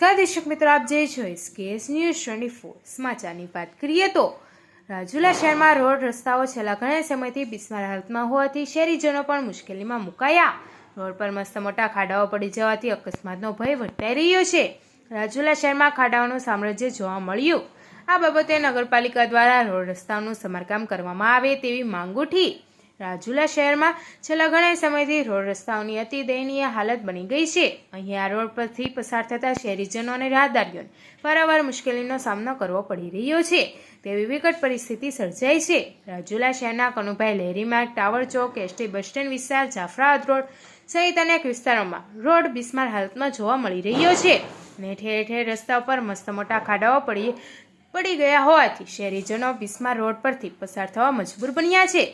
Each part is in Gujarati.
નમસ્કાર દર્શક મિત્રો, આપ જે છો એસકેએસ ન્યૂઝ ટ્વેન્ટી ફોર સમાચારની વાત કરીએ તો, રાજુલા શહેરમાં રોડ રસ્તાઓ છેલ્લા ઘણા સમયથી બિસ્માર હાલતમાં હોવાથી શહેરીજનો પણ મુશ્કેલીમાં મુકાયા. રોડ પર મસ્ત મોટા ખાડાઓ પડી જવાથી અકસ્માતનો ભય વર્તાઈ રહ્યો છે. રાજુલા શહેરમાં ખાડાઓનું સામ્રાજ્ય જોવા મળ્યું. આ બાબતે નગરપાલિકા દ્વારા રોડ રસ્તાઓનું સમારકામ કરવામાં આવે તેવી માંગ ઉઠી. રાજુલા શહેરમાં છેલ્લા ઘણા સમયથી રોડ રસ્તાઓની અતિ દયનીય હાલત બની ગઈ છે. અહીં આ રોડ પરથી પસાર થતા શહેરીજનો અને રાહદારીઓને વારંવાર મુશ્કેલીનો સામનો કરવો પડી રહ્યો છે. તેવી વિકટ પરિસ્થિતિ સર્જાઈ છે. રાજુલા શહેરના કનુભાઈ લહેરીમાર્ગ ટાવર ચોક, એસટી બસ સ્ટેન્ડ વિસ્તાર, જાફરાબાદ રોડ સહિત અનેક વિસ્તારોમાં રોડ બિસ્માર હાલતમાં જોવા મળી રહ્યો છે અને ઠેર ઠેર રસ્તા પર મસ્ત મોટા ખાડાઓ પડી પડી ગયા હોવાથી શહેરીજનો બિસ્માર રોડ પરથી પસાર થવા મજબૂર બન્યા છે.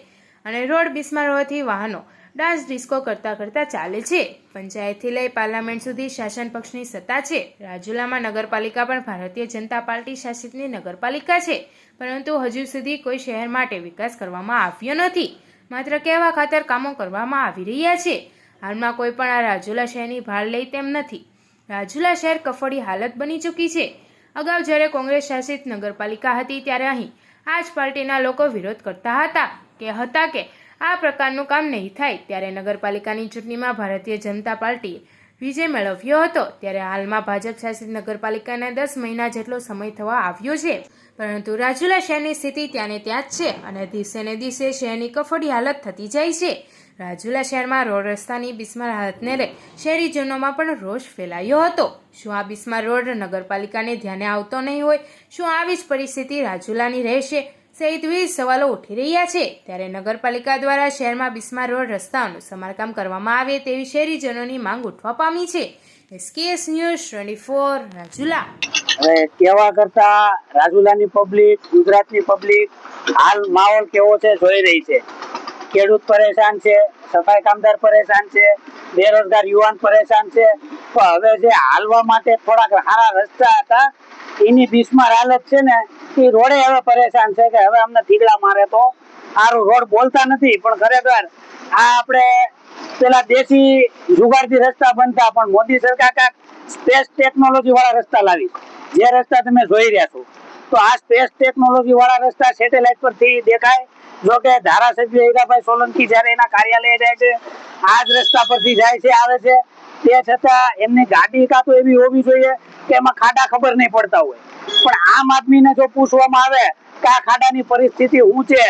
અને રોડ બિસ્માર હોવાથી વાહનો ડાન્સ ડિસ્કો કરતા કરતા ચાલે છે. પંચાયતથી લઈ પાર્લામેન્ટ સુધી શાસન પક્ષની સત્તા છે. રાજુલામાં નગરપાલિકા પણ ભારતીય જનતા પાર્ટી શાસિતની નગરપાલિકા છે. પરંતુ હજુ સુધી કોઈ શહેર માટે વિકાસ કરવામાં આવ્યો નથી. માત્ર કહેવા ખાતર કામો કરવામાં આવી રહ્યા છે. હાલમાં કોઈ પણ આ રાજુલા શહેરની ભાળ લઈ તેમ નથી. રાજુલા શહેર કફોડી હાલત બની ચૂકી છે. અગાઉ જ્યારે કોંગ્રેસ શાસિત નગરપાલિકા હતી ત્યારે અહીં આ જ પાર્ટીના લોકો વિરોધ કરતા હતા. કે હતા કે આ પ્રકારનું કામ નહીં થાય ત્યારે નગરપાલિકાની ચૂંટણીમાં ભારતીય જનતા પાર્ટીએ વિજય મેળવ્યો હતો. ત્યારે હાલમાં ભાજપ શાસિત નગરપાલિકાને દસ મહિના જેટલો સમય થવા આવ્યો છે. પરંતુ રાજુલા શહેરની સ્થિતિ ત્યાંને ત્યાં જ છે અને દિવસે ને દિવસે શહેરની કફોડી હાલત થતી જાય છે. રાજુલા શહેરમાં રોડ રસ્તાની બિસ્માર હાલતને લઈ શહેરીજનોમાં પણ રોષ ફેલાયો હતો. શું આ બિસ્માર રોડ નગરપાલિકાને ધ્યાને આવતો નહીં હોય? શું આવી જ પરિસ્થિતિ રાજુલાની રહેશે? સહિત વિવિધ સવાલો ઉઠી રહ્યા છે. ત્યારે નગરપાલિકા દ્વારા શહેરમાં બિસ્માર રોડ રસ્તાઓનું સમારકામ કરવામાં આવે તેવી શહેરીજનોની માંગ ઉઠવા પામી છે. SKS news twenty four Rajula. કહેવા કરતા રાજુલાની પબ્લિક, ગુજરાતની પબ્લિક, હાલ માહોલ કેવો છે જોઈ રહી છે. ખેડૂત પરેશાન છે, સફાઈ કામદાર પરેશાન છે, બેરોજગાર યુવાન પરેશાન છે. પણ હવે જે હાલવા માટે થોડાક સારા રસ્તા હતા, એની બિસ્માર હાલત છે ને રોડે હવે પરેશાન છે કે હવે અમને થીગડા મારે તો સારું રોડ બોલતા નથી, પણ ખરેખર આ આપણે પેલા દેશી જુગાડથી રસ્તા બનતા, પણ મોદી સરકાર કાંક સ્પેસ ટેકનોલોજી વાળા રસ્તા લાવી. જે રસ્તા તમે જોઈ રહ્યા છો, તો આ સ્પેસ ટેકનોલોજી વાળા રસ્તા સેટેલાઇટ પરથી દેખાય. જો કે ધારાસભ્ય હીરાભાઈ સોલંકી જયારે એના કાર્યાલય જાય છે, આ જ રસ્તા પરથી જાય છે, આવે છે. તે છતાં એમની ગાડી કાં તો એવી હોવી જોઈએ એમાં ખાડા ખબર નહીં પડતા હોય. પણ આમ આદમીને જો પૂછવામાં આવે કે આ ખાડાની પરિસ્થિતિ શું છે?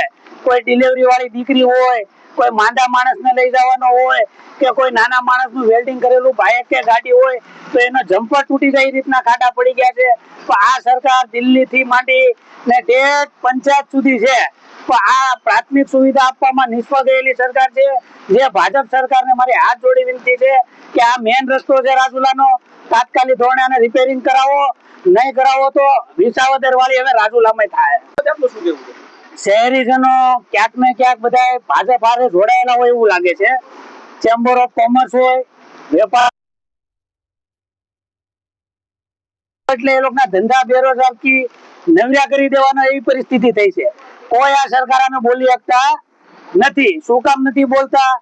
કોઈ ડિલિવરી વાળી દીકરી હોય, કોઈ માંદા માણસને લઈ જવાનો હોય, કે કોઈ નાના માણસનું વેલ્ડિંગ કરેલું બાઇક કે ગાડી હોય, તો એનો જમ્પર તૂટી જાય રીતના ખાડા પડી ગયા છે. પણ આ સરકાર દિલ્હીથી માંડી ને ઠેઠ પંચાયત સુધી છે. પણ આ પ્રાથમિક સુવિધા આપવામાં નિષ્ફળ ગયેલી સરકાર છે. જે ભાજપ સરકારને મારી હાથ જોડી વિનંતી છે કે આ મેન રસ્તો છે રાજુલાનો. તાત્કાલિક ધોરણે આને રિપેરિંગ કરાવો નહીં કરાવો તો વિસાવદર વાળી હવે થાય. શું કેવું છે? શહેરીજનો ક્યાંક ને ક્યાંક બધા ભાજપ હારે જોડાયેલા હોય એવું લાગે છે. ચેમ્બર ઓફ કોમર્સ હોય વેપાર એટલે એ લોકોના ધંધા બેરોજગારી નવર્યા કરી દેવાનો એવી પરિસ્થિતિ થઈ છે. કોઈ આ સરકાર બોલી શકતા નથી. શું કામ નથી બોલતા?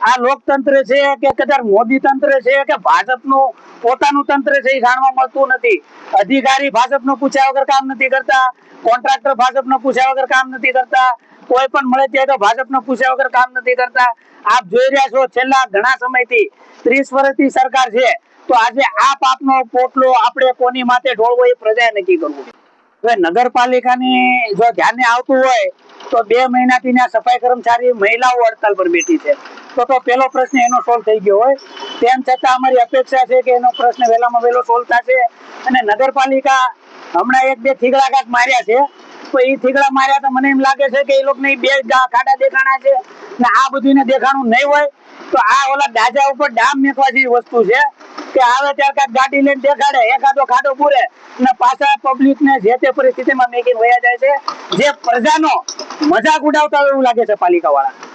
આ લોકતંત્ર છે કે કદાચ મોદી તંત્ર છે કે ભાજપનું પોતાનું તંત્ર છે એ જાણવા મળતું નથી. અધિકારી ભાજપનો પૂછ્યા વગર કામ નથી કરતા, કોન્ટ્રાક્ટર ભાજપનો પૂછ્યા વગર કામ નથી કરતા, કોઈ પણ મળે ત્યાં તો ભાજપનો પૂછ્યા વગર કામ નથી કરતા. આપ જોઈ રહ્યા છો છેલ્લા ઘણા સમયથી ત્રીસ વર્ષથી સરકાર છે. તો આજે આ પાપનો પોટલો આપણે કોની માથે ઢોળવો એ પ્રજાએ નક્કી કરવું. નગરપાલિકાની જો ધ્યાને આવતું હોય, તો બે મહિનાથી ત્યાં સફાઈ કર્મચારી મહિલાઓ હડતાલ પર બેઠી છે. તો તો પેલો પ્રશ્ન એનો સોલ્વ થઈ ગયો હોય. તેમ છતાં અમારી અપેક્ષા છે કે એનો પ્રશ્ન વહેલામાં વહેલો સોલ્વ થશે. અને નગરપાલિકા હમણાં એક બે થીગડા કાંક માર્યા છે. તો એ થીગડા માર્યા તો મને એમ લાગે છે કે એ લોકોને બે ખાડા દેખાણા છે. ને આ બધું દેખાણું નહીં હોય, તો આ ઓલા દાજા ઉપર ડામ મેકવા જેવી વસ્તુ છે. કે આવે ત્યાં કાંઈક ગાડી લઈને દેખાડે, એકાદો ખાડો પૂરે અને પાછા પબ્લિક ને જે તે પરિસ્થિતિમાં મેકીને વયા જાય છે, જે પ્રજાનો મજાક ઉડાવતા એવું લાગે છે પાલિકા વાળા